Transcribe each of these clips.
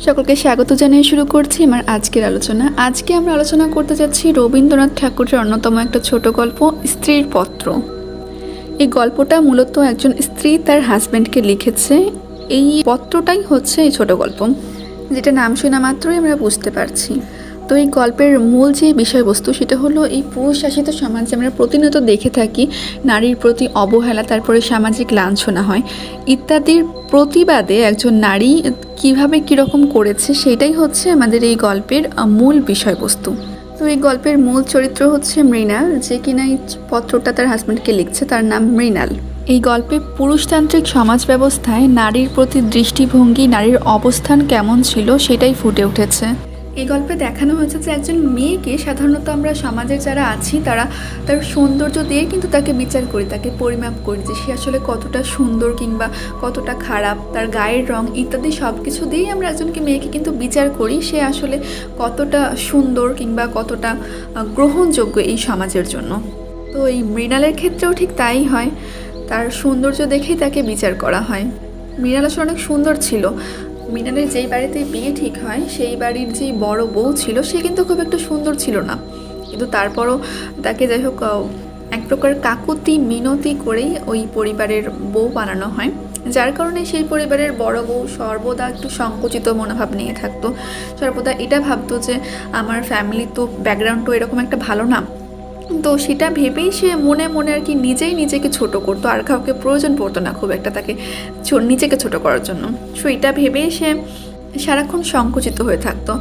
সকলকে স্বাগত জানিয়ে শুরু করছি আমার আজকের আলোচনা। আজকে আমরা আলোচনা করতে যাচ্ছি রবীন্দ্রনাথ ঠাকুরের অন্যতম একটা ছোট গল্প, স্ত্রীর পত্র। এই গল্পটা মূলত একজন স্ত্রী তার হাজব্যান্ডকে লিখেছে। এই পত্রটাই হচ্ছে এই ছোট গল্প। যেটা নাম শোনা মাত্রই আমরা বুঝতে পারছি। তো এই গল্পের মূল যে বিষয়বস্তু সেটা হলো এই পুরুষ শাসিত সমাজে আমরা প্রতিনিয়ত দেখে থাকি নারীর প্রতি অবহেলা, তারপরে সামাজিক লাঞ্ছনা হয়। ইত্যাদির প্রতিবাদে একজন নারী কীভাবে কীরকম করেছে সেটাই হচ্ছে আমাদের এই গল্পের মূল বিষয়বস্তু। তো এই গল্পের মূল চরিত্র হচ্ছে মৃণাল, যে কিনা এই পত্রটা তার হাজব্যান্ডকে লিখছে, তার নাম মৃণাল। এই গল্পে পুরুষতান্ত্রিক সমাজ ব্যবস্থায় নারীর প্রতি দৃষ্টিভঙ্গি, নারীর অবস্থান কেমন ছিল সেটাই ফুটে উঠেছে। এই গল্পে দেখানো হয়েছে যে একজন মেয়েকে সাধারণত আমরা সমাজে যারা আছি, তারা তার সৌন্দর্য দিয়ে কিন্তু তাকে বিচার করি, তাকে পরিমাপ করি যে সে আসলে কতটা সুন্দর কিংবা কতটা খারাপ, তার গায়ের রং ইত্যাদি সব কিছু দিয়েই আমরা একজনকে মেয়েকে কিন্তু বিচার করি সে আসলে কতটা সুন্দর কিংবা কতটা গ্রহণযোগ্য এই সমাজের জন্য। তো এই মৃণালের ক্ষেত্রেও ঠিক তাই হয়, তার সৌন্দর্য দেখেই তাকে বিচার করা হয়। মৃণাল আসলে অনেক সুন্দর ছিল মৃণালের যেই বাড়িতে বিয়ে ঠিক হয়, সেই বাড়ির যেই বড় বউ ছিল, সে কিন্তু খুব একটা সুন্দর ছিল না। কিন্তু তারপরও তাকে যাই হোক এক প্রকার কাকুতি মিনতি করেই ওই পরিবারের বউ বানানো হয়। যার কারণে সেই পরিবারের বড় বউ সর্বদা একটু সংকুচিত মনোভাব নিয়ে থাকতো। সর্বদা এটা ভাবতো যে, আমার ফ্যামিলি তো ব্যাকগ্রাউন্ড তো এরকম একটা ভালো না। তো সেটা ভেবেই সে মনে মনে আর কি নিজেই নিজেকে ছোট করতো, আর কাউকে প্রয়োজন পড়তো না খুব একটা তাকে নিজেকে ছোট করার জন্য। সো এটা ভেবেই সে সারাক্ষণ সংকুচিত হয়ে থাকতো।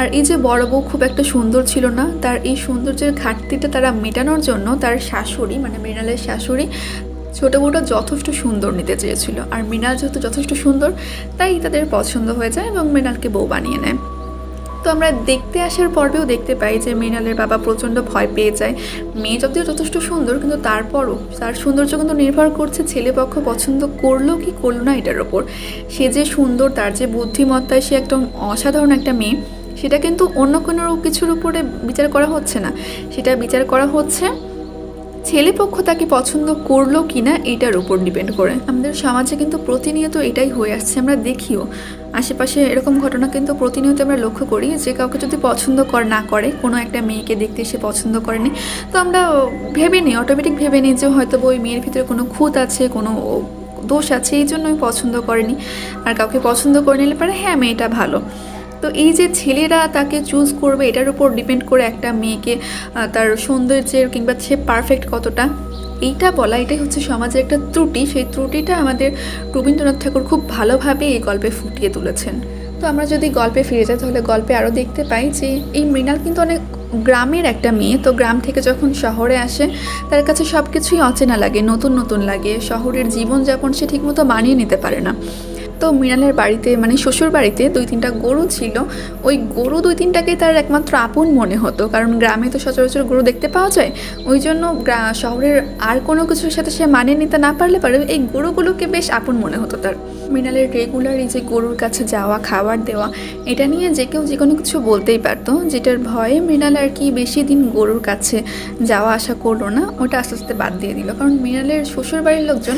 আর এই যে বড় বউ খুব একটা সুন্দর ছিল না, তার এই সৌন্দর্যের ঘাটতিটা তারা মেটানোর জন্য তার শাশুড়ি মানে মৃণালের শাশুড়ি, ছোটো বউটা যথেষ্ট সুন্দর নিতে চেয়েছিল। আর মৃণাল যেহেতু যথেষ্ট সুন্দর, তাই তাদের পছন্দ হয়ে যায় এবং মৃণালকে বউ বানিয়ে নেয়। তো আমরা দেখতে আসার পর্বেও দেখতে পাই যে মৃণালের বাবা প্রচণ্ড ভয় পেয়ে যায়। মেয়ে যদিও যথেষ্ট সুন্দর, কিন্তু তারপরও তার সৌন্দর্য কিন্তু নির্ভর করছে ছেলে পক্ষ পছন্দ করল কি করল না এটার ওপর। সে যে সুন্দর, তার যে বুদ্ধিমত্তায় সে একদম অসাধারণ একটা মেয়ে, সেটা কিন্তু অন্য কোনো কিছুর উপরে বিচার করা হচ্ছে না। সেটা বিচার করা হচ্ছে ছেলে পক্ষ তাকে পছন্দ করল কিনা এটার উপর ডিপেন্ড করে। আমাদের সমাজে কিন্তু প্রতিনিয়ত এটাই হয়ে আসছে, আমরা দেখিও। আশেপাশে এরকম ঘটনা কিন্তু প্রতিনিয়ত আমরা লক্ষ্য করি যে কাউকে যদি পছন্দ কর, না করে, কোনো একটা মেয়েকে দেখতে সে পছন্দ করেনি, তো আমরা ভেবে নিই অটোমেটিক ভেবে নিই যে হয়তো ওই মেয়ের ভিতরে কোনো খুঁত আছে, কোনো দোষ আছে, এই জন্য আমি পছন্দ করেনি। আর কাউকে পছন্দ করে নিলে পারে হ্যাঁ মেয়েটা ভালো। তো এই যে ছেলেরা তাকে চুজ করবে, এটার উপর ডিপেন্ড করে একটা মেয়েকে তার সৌন্দর্যের কিংবা সে পারফেক্ট কতটা, এইটা বলা, এটাই হচ্ছে সমাজের একটা ত্রুটি। সেই ত্রুটিটা আমাদের রবীন্দ্রনাথ ঠাকুর খুব ভালোভাবে এই গল্পে ফুটিয়ে তুলেছেন। তো আমরা যদি গল্পে ফিরে যাই, তাহলে গল্পে আরও দেখতে পাই যে এই মৃণাল কিন্তু অনেক গ্রামের একটা মেয়ে। তো গ্রাম থেকে যখন শহরে আসে, তার কাছে সব কিছুই অচেনা লাগে, নতুন নতুন লাগে। শহরের জীবনযাপন সে ঠিকমতো মানিয়ে নিতে পারে না। তো মৃণালের বাড়িতে মানে শ্বশুর বাড়িতে দুই তিনটা গরু ছিল। ওই গরু দুই তিনটাকে তার একমাত্র আপন মনে হতো। কারণ গ্রামে তো সচরাচর গরু দেখতে পাওয়া যায়। ওই জন্য শহরের আর কোনো কিছুর সাথে সে মানিয়ে নিতে না পারলে পারে এই গরুগুলোকে বেশ আপন মনে হতো তার। মৃণালের রেগুলার এই যে গরুর কাছে যাওয়া, খাবার দেওয়া, এটা নিয়ে যে কেউ যে কোনো কিছু বলতেই পারতো, যেটার ভয়ে মৃণাল আর কি বেশি দিন গরুর কাছে যাওয়া আসা করল না, ওটা আস্তে আস্তে বাদ দিয়ে দিল। কারণ মৃণালের শ্বশুর বাড়ির লোকজন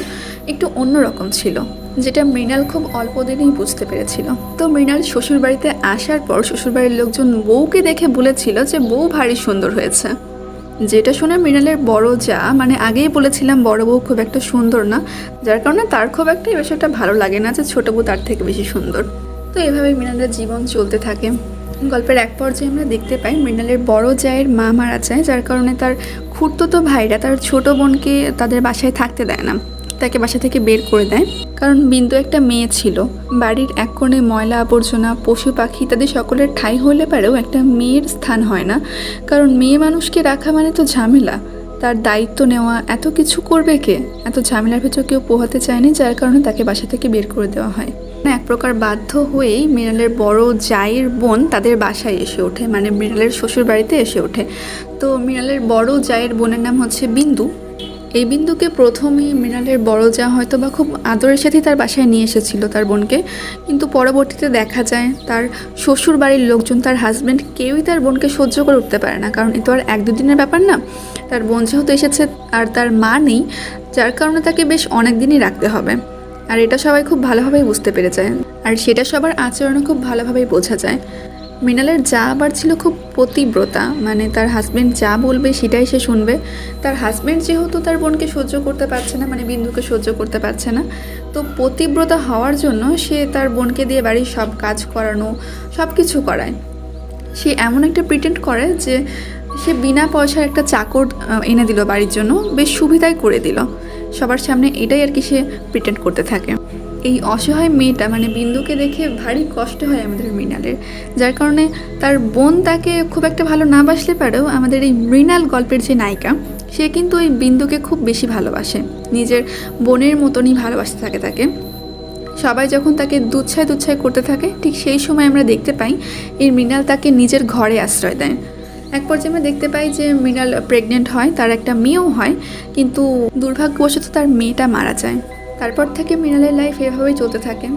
একটু অন্যরকম ছিল, যেটা মৃণাল খুব অল্প দিনেই বুঝতে পেরেছিল। তো মৃণাল শ্বশুর বাড়িতে আসার পর শ্বশুরবাড়ির লোকজন বউকে দেখে বলেছিল যে বউ ভারী সুন্দর হয়েছে। যেটা শুনে মৃণালের বড় যা মানে আগেই বলেছিলাম বড় বউ খুব একটা সুন্দর না, যার কারণে তার খুব একটা এই বিষয়টা ভালো লাগে না যে ছোটো বউ তার থেকে বেশি সুন্দর। তো এভাবে মৃণালের জীবন চলতে থাকে। গল্পের এক পর্যায়ে আমরা দেখতে পাই মৃণালের বড় জায়ের মা মারা যায়, যার কারণে তার খুঁড়তো ভাইরা, তার ছোট বোনকে তাদের বাসায় থাকতে দেয় না। তাকে বাসা থেকে বের করে দেয়। কারণ বিন্দু একটা মেয়ে ছিল। বাড়ির এক কোণে ময়লা আবর্জনা, পশু পাখি তাদের সকলের ঠাঁই হলে পারেও একটা মেয়ের স্থান হয় না। কারণ মেয়ে মানুষকে রাখা মানে তো ঝামেলা। তার দায়িত্ব নেওয়া, এত কিছু করবে কে? এত ঝামেলার ভেতর কেউ পোহাতে চায়নি যার কারণে তাকে বাসা থেকে বের করে দেওয়া হয়। মানে এক প্রকার বাধ্য হয়েই মৃণালের বড় জায়ের বোন তাদের বাসায় এসে ওঠে। মানে মৃণালের শ্বশুর বাড়িতে এসে ওঠে। তো মৃণালের বড় জায়ের বোনের নাম হচ্ছে বিন্দু। এই বিন্দুকে প্রথমে মৃণালের বড় যা হয়তো বা খুব আদরের সাথে তার বাসায় নিয়ে এসেছিল তার বোনকে। কিন্তু পরবর্তীতে দেখা যায় তার শ্বশুর বাড়ির লোকজন, তার হাজব্যান্ড কেউই তার বোনকে সহ্য করে উঠতে পারে না। কারণ এ তো আর এক দুদিনের ব্যাপার না। তার বোন যেহেতু এসেছে আর তার মা নেই, যার কারণে তাকে বেশ অনেক দিনই রাখতে হবে। আর এটা সবাই খুব ভালোভাবেই বুঝতে পেরে যায়। আর সেটা সবার আচরণে খুব ভালোভাবেই বোঝা যায়। মৃণালের যা আবার ছিল খুব পতিব্রতা মানে তার হাজব্যান্ড যা বলবে সেটাই সে শুনবে। তার হাজব্যান্ড যেহেতু তার বোনকে সহ্য করতে পারছে না মানে বিন্দুকে সহ্য করতে পারছে না, তো পতিব্রতা হওয়ার জন্য সে তার বোনকে দিয়ে বাড়ির সব কাজ করানো সব কিছু করায়। সে এমন একটা প্রিটেন্ড করে যে সে বিনা পয়সার একটা চাকর এনে দিল বাড়ির জন্য, বেশ সুবিধাই করে দিল। সবার সামনে এটাই আর কি সে প্রিটেন্ড করতে থাকে। এই অসহায় মেয়েটা মানে বিন্দুকে দেখে ভারী কষ্ট হয় আমাদের মৃণালের, যার কারণে তার বোন তাকে খুব একটা ভালো না বাসলে পারেও আমাদের এই মৃণাল গল্পের যে নায়িকা, সে কিন্তু ওই বিন্দুকে খুব বেশি ভালোবাসে। নিজের বোনের মতনই ভালোবাসতে থাকে তাকে। সবাই যখন তাকে দুচ্ছায় দুচ্ছায় করতে থাকে, ঠিক সেই সময় আমরা দেখতে পাই এই মৃণাল তাকে নিজের ঘরে আশ্রয় দেয়। এক পর্যায়ে আমরা দেখতে পাই যে মৃণাল প্রেগনেন্ট হয়, তার একটা মেয়েও হয়, কিন্তু দুর্ভাগ্যবশত তার মেয়েটা মারা যায়। তারপর থেকে মৃণালের লাইফ এভাবেই চলতে থাকে।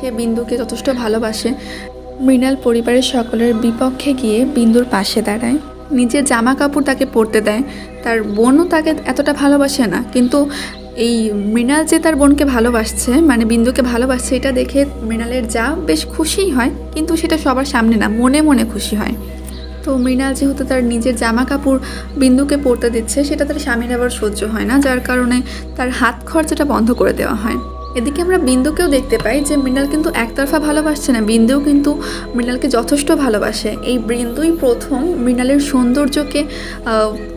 সে বিন্দুকে যথেষ্ট ভালোবাসে। মৃণাল পরিবারের সকলের বিপক্ষে গিয়ে বিন্দুর পাশে দাঁড়ায়। নিজের জামা কাপড় তাকে পরতে দেয়। তার বোনও তাকে এতটা ভালোবাসে না। কিন্তু এই মৃণাল যে তার বোনকে ভালোবাসছে মানে বিন্দুকে ভালোবাসছে, এটা দেখে মৃণালের যা বেশ খুশিই হয়। কিন্তু সেটা সবার সামনে না, মনে মনে খুশি হয়। তো মৃণাল যেহেতু তার নিজের জামা কাপড় বিন্দুকে পরতে দিচ্ছে, সেটা তার স্বামীর আবার সহ্য হয় না, যার কারণে তার হাত খরচাটা বন্ধ করে দেওয়া হয়। এদিকে আমরা বিন্দুকেও দেখতে পাই যে মৃণাল কিন্তু একতরফা ভালোবাসছে না, বিন্দুও কিন্তু মৃণালকে যথেষ্ট ভালোবাসে। এই বিন্দুই প্রথম মৃণালের সৌন্দর্যকে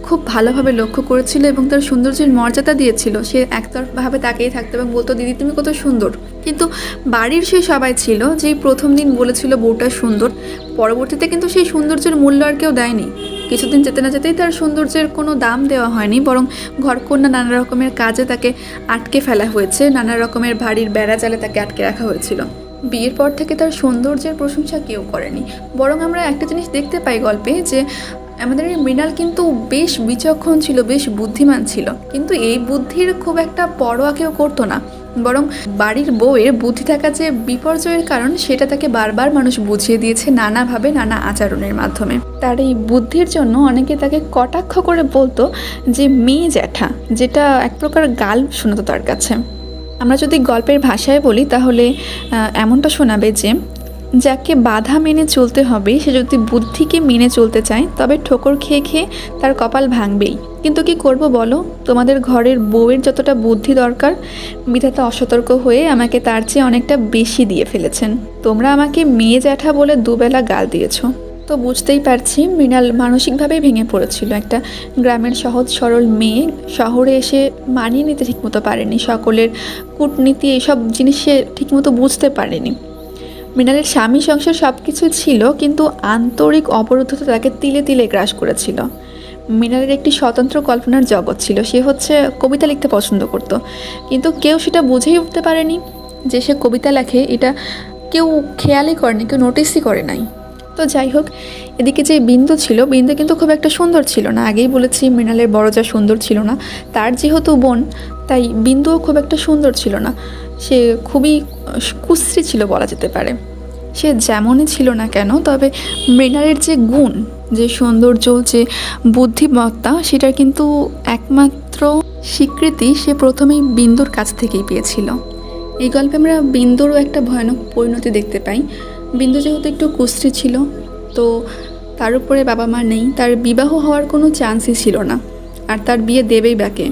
খুব ভালোভাবে লক্ষ্য করেছিল এবং তার সৌন্দর্যের মর্যাদা দিয়েছিল। সে একতরফাভাবে তাকিয়ে থাকতো এবং বলতো, দিদি, তুমি কত সুন্দর। কিন্তু বাড়ির সেই সবাই ছিল, যেই প্রথম দিন বলেছিল বউটা সুন্দর, পরবর্তীতে কিন্তু সেই সৌন্দর্যের মূল্য আর কেউ দেয়নি। কিছুদিন যেতে না যেতেই তার সৌন্দর্যের কোনো দাম দেওয়া হয়নি, বরং ঘরকন্যা নানা রকমের কাজে তাকে আটকে ফেলা হয়েছে, নানা রকমের বাড়ির বেড়া জালে তাকে আটকে রাখা হয়েছিল। বিয়ের পর থেকে তার সৌন্দর্যের প্রশংসা কেউ করেনি। বরং আমরা একটা জিনিস দেখতে পাই গল্পে যে, আমাদের এই মৃণাল কিন্তু বেশ বিচক্ষণ ছিল, বেশ বুদ্ধিমান ছিল। কিন্তু এই বুদ্ধির খুব একটা পরোয়া কেউ করতো না। বরং বাড়ির বউয়ের বুদ্ধি থাকা যে বিপর্যয়ের কারণ, সেটা তাকে বারবার মানুষ বুঝিয়ে দিয়েছে নানাভাবে নানা আচরণের মাধ্যমে। তার এই বুদ্ধির জন্য অনেকে তাকে কটাক্ষ করে বলতো যে, মেয়ে জ্যাঠা যেটা এক প্রকার গাল শোনাতো তার কাছে। আমরা যদি গল্পের ভাষায় বলি, তাহলে এমনটা শোনাবে যে যাকে বাধা মেনে চলতে হবে, সে যদি বুদ্ধিকে মেনে চলতে চায়, তবে ঠোকর খেয়ে খেয়ে তার কপাল ভাঙবেই। কিন্তু কি করব বলো? তোমাদের ঘরের বউয়ের যতটা বুদ্ধি দরকার বিধাতা অসতর্ক হয়ে আমাকে তার চেয়ে অনেকটা বেশি দিয়ে ফেলেছেন। তোমরা আমাকে মেয়ে জ্যাঠা বলে দুবেলা গাল দিয়েছ। তো বুঝতেই পারছি মৃণাল মানসিকভাবেই ভেঙে পড়েছিল। একটা গ্রামের সহজ সরল মেয়ে শহরে এসে মানিয়ে নিতে ঠিকমতো পারেনি। সকলের কূটনীতি, এইসব জিনিস ঠিকমতো বুঝতে পারেনি। মৃণালের স্বামী সংসার সব কিছু ছিল, কিন্তু আন্তরিক অবরুদ্ধতা তাকে তিলে তিলে গ্রাস করেছিল। মৃণালের একটি স্বতন্ত্র কল্পনার জগৎ ছিল, সে হচ্ছে কবিতা লিখতে পছন্দ করত। কিন্তু কেউ সেটা বুঝেই উঠতে পারেনি যে সে কবিতা লেখে, এটা কেউ খেয়ালই করেনি, কেউ নোটিসই করে নাই। তো যাই হোক, এদিকে যে বিন্দু ছিল, বিন্দু কিন্তু খুব একটা সুন্দর ছিল না। আগেই বলেছি, মৃণালের বড় যা সুন্দর ছিল না, তার যেহেতু বোন, তাই বিন্দুও খুব একটা সুন্দর ছিল না। সে খুবই কুশ্রী ছিল বলা যেতে পারে। সে যেমনই ছিল না কেন, তবে মৃণালের যে গুণ, যে সৌন্দর্য, যে বুদ্ধিমত্তা, সেটার কিন্তু একমাত্র স্বীকৃতি সে প্রথমেই বিন্দুর কাছ থেকেই পেয়েছিল। এই গল্পে আমরা বিন্দুরও একটা ভয়ানক পরিণতি দেখতে পাই। বিন্দু যেহেতু একটু কুশ্রী ছিল, তো তার উপরে বাবা মা নেই, তার বিবাহ হওয়ার কোনো চান্সই ছিল না। আর তার বিয়ে দেবেই বাকে।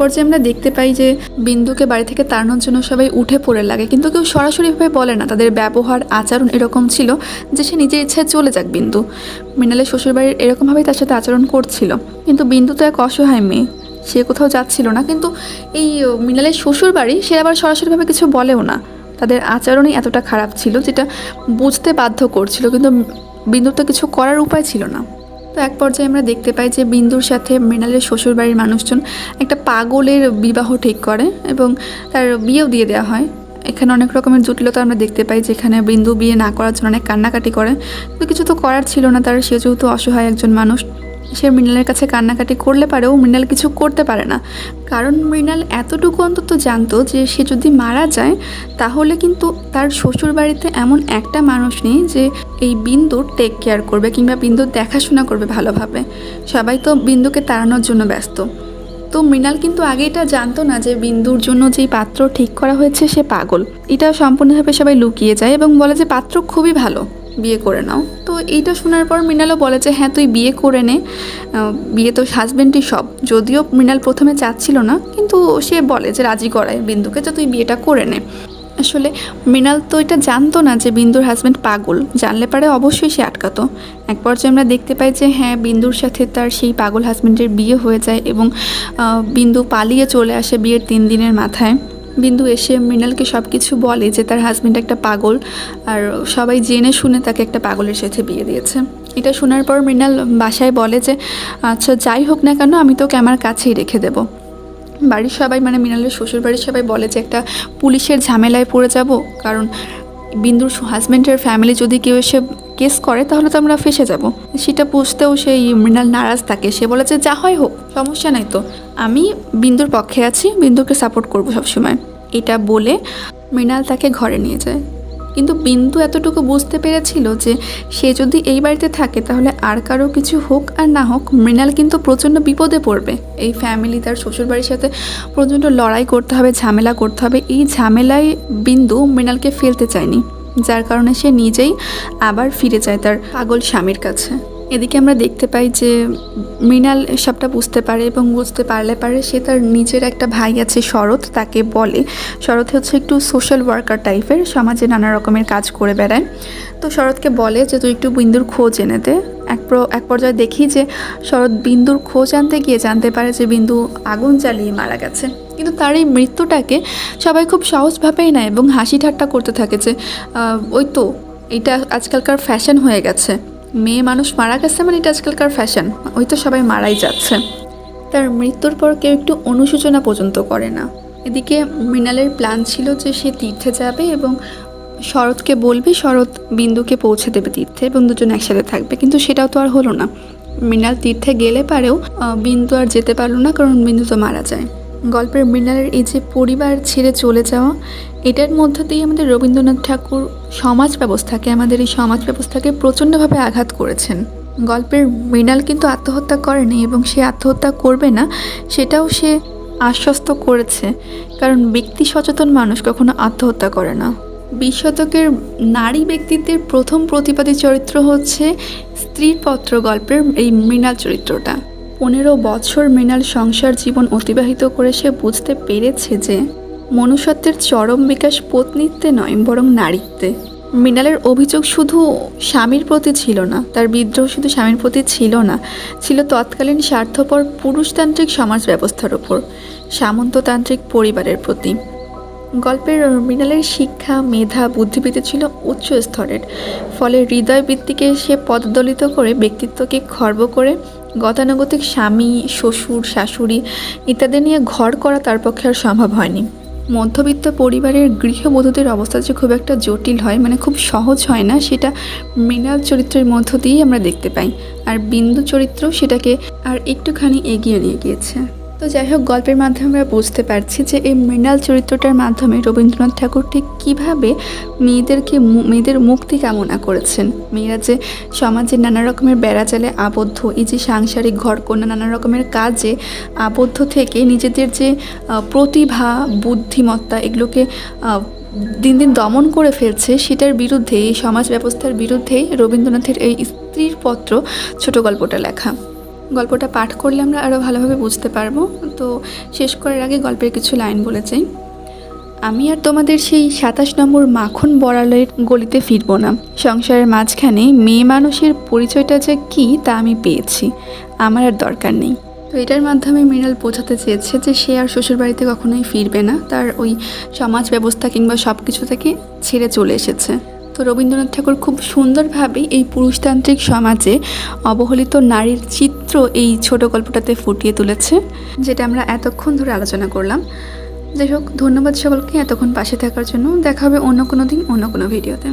পর্যায়ে আমরা দেখতে পাই যে বিন্দুকে বাড়ি থেকে তাড়ানোর জন্য সবাই উঠে পড়ে লাগে। কিন্তু কেউ সরাসরিভাবে বলে না, তাদের ব্যবহার, আচরণ এরকম ছিল যে সে নিজের ইচ্ছায় চলে যাক বিন্দু। মৃণালের শ্বশুরবাড়ির এরকমভাবেই তার সাথে আচরণ করছিল। কিন্তু বিন্দু তো এক অসহায় মেয়ে, সে কোথাও যাচ্ছিল না। কিন্তু এই মৃণালের শ্বশুর বাড়ি সে আবার সরাসরিভাবে কিছু বলেও না। তাদের আচরণই এতটা খারাপ ছিল যেটা বুঝতে বাধ্য করছিল, কিন্তু বিন্দুর তো কিছু করার উপায় ছিল না। তো এক পর্যায়ে আমরা দেখতে পাই যে বিন্দুর সাথে মৃণালের শ্বশুরবাড়ির মানুষজন একটা পাগলের বিবাহ ঠিক করে এবং তার বিয়েও দিয়ে দেওয়া হয়। এখানে অনেক রকমের জটিলতা আমরা দেখতে পাই যেখানে বিন্দু বিয়ে না করার জন্য অনেক কান্নাকাটি করে। কিন্তু কিছু তো করার ছিল না, তার সে যেহেতু অসহায় একজন মানুষ। সে মৃণালের কাছে কান্নাকাটি করলে পারেও মৃণাল কিছু করতে পারে না। কারণ মৃণাল এতটুকু অন্তত জানতো যে সে যদি মারা যায়, তাহলে কিন্তু তার শ্বশুর বাড়িতে এমন একটা মানুষ নেই যে এই বিন্দুর টেক কেয়ার করবে কিংবা বিন্দুর দেখাশোনা করবে ভালোভাবে। সবাই তো বিন্দুকে তাড়ানোর জন্য ব্যস্ত। তো মৃণাল কিন্তু আগে এটা জানতো না যে বিন্দুর জন্য যেই পাত্র ঠিক করা হয়েছে সে পাগল। এটা সম্পূর্ণভাবে সবাই লুকিয়ে যায় এবং বলে যে পাত্র খুবই ভালো। বিয়ে করে নাও। তো এইটা শোনার পর মৃণালও বলে যে হ্যাঁ তুই বিয়ে করে নে। বিয়ে তো হাজব্যান্ডই সব। যদিও মৃণাল প্রথমে চাচ্ছিল না, কিন্তু সে বলে যে, রাজি করায় বিন্দুকে যে তুই বিয়েটা করে নে। আসলে মৃণাল তো এটা জানতো না যে বিন্দুর হাজব্যান্ড পাগল। জানলে পারে অবশ্যই সে আটকাতো। এক পর্যায়ে আমরা দেখতে পাই যে হ্যাঁ বিন্দুর সাথে তার সেই পাগল হাজব্যান্ডের বিয়ে হয়ে যায় এবং বিন্দু পালিয়ে চলে আসে বিয়ের তিন দিনের মাথায়। বিন্দু এসে মৃণালকে সব কিছু বলে যে তার হাজব্যান্ড একটা পাগল, আর সবাই জেনে শুনে তাকে একটা পাগলের সাথে বিয়ে দিয়েছে। এটা শোনার পর মৃণাল বাসায় বলে যে আচ্ছা যাই হোক না কেন, আমি তোকে আমার কাছেই রেখে দেবো। বাড়ির সবাই মানে মৃণালের শ্বশুর বাড়ির সবাই বলে যে, একটা পুলিশের ঝামেলায় পড়ে যাব, কারণ বিন্দুর হাজব্যান্ডের ফ্যামিলি যদি কেউ এসে কেস করে, তাহলে তো আমরা ফেসে যাব। সেটা বুঝতেও সেই মৃণাল নারাজ থাকে। সে বলে যে যা হয় হোক, সমস্যা নাই তো। আমি বিন্দুর পক্ষে আছি, বিন্দুকে সাপোর্ট করব সবসময়। এটা বলে মৃণাল তাকে ঘরে নিয়ে যায়। কিন্তু বিন্দু এতটুকু বুঝতে পেরেছিল যে সে যদি এই বাড়িতে থাকে, তাহলে আর কারও কিছু হোক আর না হোক, মৃণাল কিন্তু প্রচণ্ড বিপদে পড়বে। এই ফ্যামিলি তার শ্বশুরবাড়ির সাথে প্রচণ্ড লড়াই করতে হবে, ঝামেলা করতে হবে। এই ঝামেলায় বিন্দু মৃণালকে ফেলতে চায়নি। যার কারণে সে নিজেই আবার ফিরে যায় তার পাগল স্বামীর কাছে। এদিকে আমরা দেখতে পাই যে মৃণাল সবটা বুঝতে পারে এবং বুঝতে পারলে পারে সে তার নিজের একটা ভাই আছে শরৎ, তাকে বলে। শরৎ হচ্ছে একটু সোশ্যাল ওয়ার্কার টাইপের সমাজে নানা রকমের কাজ করে বেড়ায়। তো শরৎকে বলে যে, তুই একটু বিন্দুর খোঁজ এনে দে। এক এক পর্যায়ে দেখি যে শরৎ বিন্দুর খোঁজ আনতে গিয়ে জানতে পারে যে বিন্দু আগুন জ্বালিয়ে মারা গেছে। কিন্তু তার এই মৃত্যুটাকে সবাই খুব সহজভাবেই নেয় এবং হাসি ঠাট্টা করতে থাকে যে ওই তো এটা আজকালকার ফ্যাশন হয়ে গেছে। মেয়ে মানুষ মারা গেছে মানে এটা আজকালকার ফ্যাশন ওই তো সবাই মারাই যাচ্ছে। তার মৃত্যুর পর কেউ একটু অনুশোচনা পর্যন্ত করে না। এদিকে মৃণালের প্ল্যান ছিল যে সে তীর্থে যাবে এবং শরৎকে বলবে, শরৎ বিন্দুকে পৌঁছে দেবে তীর্থে এবং দুজন একসাথে থাকবে, কিন্তু সেটাও তো আর হলো না। মৃণাল তীর্থে গেলে পারেও বিন্দু আর যেতে পারল না কারণ বিন্দু তো মারা যায়। গল্পের মৃণালের এই যে পরিবার ছেড়ে চলে যাওয়া, এটার মধ্য দিয়ে আমাদের রবীন্দ্রনাথ ঠাকুর সমাজ ব্যবস্থাকে, আমাদের এই সমাজ ব্যবস্থাকে প্রচণ্ডভাবে আঘাত করেছেন। গল্পের মৃণাল কিন্তু আত্মহত্যা করেনি এবং সে আত্মহত্যা করবে না, সেটাও সে আশ্বস্ত করেছে। কারণ ব্যক্তি সচেতন মানুষ কখনো আত্মহত্যা করে না। বিশ শতকের নারী ব্যক্তিত্বের প্রথম প্রতিবাদী চরিত্র হচ্ছে স্ত্রীর পত্র গল্পের এই মৃণাল চরিত্রটা। পনেরো বছর মৃণাল সংসার জীবন অতিবাহিত করে সে বুঝতে পেরেছে যে মনুষ্যত্বের চরম বিকাশ পত্নীত্বে নয়, বরং নারীত্বে। মৃণালের অভিযোগ শুধু স্বামীর প্রতি ছিল না, তার বিদ্রোহ শুধু স্বামীর প্রতি ছিল না, ছিল তৎকালীন স্বার্থপর পুরুষতান্ত্রিক সমাজ ব্যবস্থার ওপর সামন্ততান্ত্রিক পরিবারের প্রতি। গল্পের মৃণালের শিক্ষা, মেধা, বুদ্ধিবৃত্তি ছিল উচ্চ স্তরের, ফলে হৃদয় বৃত্তিকে সে পদদলিত করে ব্যক্তিত্বকে খর্ব করে গতানুগতিক স্বামী, শ্বশুর, শাশুড়ি ইত্যাদি নিয়ে ঘর করা তার পক্ষে আর সম্ভব হয়নি। মধ্যবিত্ত পরিবারের গৃহবধূদের অবস্থা যে খুব একটা জটিল হয় মানে খুব সহজ হয় না, সেটা মৃণাল চরিত্রের মধ্য দিয়েই আমরা দেখতে পাই। আর বিন্দু চরিত্র সেটাকে আর একটুখানি এগিয়ে নিয়ে গিয়েছে। তো যাই হোক, গল্পের মাধ্যমে আমরা বুঝতে পারছি যে এই মৃণাল চরিত্রটার মাধ্যমে রবীন্দ্রনাথ ঠাকুর ঠিক কীভাবে মেয়েদেরকে মেয়েদের মুক্তি কামনা করেছেন। মেয়েরা যে সমাজের নানা রকমের বেড়াজালে আবদ্ধ, এই যে সাংসারিক ঘরকন্যা, নানা রকমের কাজে আবদ্ধ থেকে নিজেদের যে প্রতিভা, বুদ্ধিমত্তা এগুলোকে দিন দিন দমন করে ফেলছে, সেটার বিরুদ্ধে এই সমাজ ব্যবস্থার বিরুদ্ধেই রবীন্দ্রনাথের এই স্ত্রীর পত্র ছোট গল্পটা লেখা। গল্পটা পাঠ করলে আমরা আরও ভালোভাবে বুঝতে পারব। তো শেষ করার আগে গল্পের কিছু লাইন বলে চাই। আমি আর তোমাদের সেই সাতাশ নম্বর মাখন বড়ালের গলিতে ফিরবো না। সংসারের মাঝখানে মেয়ে মানুষের পরিচয়টা যে কী তা আমি পেয়েছি। আমার আর দরকার নেই। তো এটার মাধ্যমে মৃণাল বোঝাতে চেয়েছে যে সে আর শ্বশুরবাড়িতে কখনোই ফিরবে না। তার ওই সমাজ ব্যবস্থা কিংবা সব কিছু থেকে ছেড়ে চলে এসেছে। তো রবীন্দ্রনাথ ঠাকুর খুব সুন্দরভাবে এই পুরুষতান্ত্রিক সমাজে অবহেলিত নারীর চিত্র এই ছোট গল্পটাতে ফুটিয়ে তুলেছে, যেটা আমরা এতক্ষণ ধরে আলোচনা করলাম। যাই হোক, ধন্যবাদ সকলকে এতক্ষণ পাশে থাকার জন্য। দেখা হবে অন্য কোনো দিন, অন্য কোনো ভিডিওতে।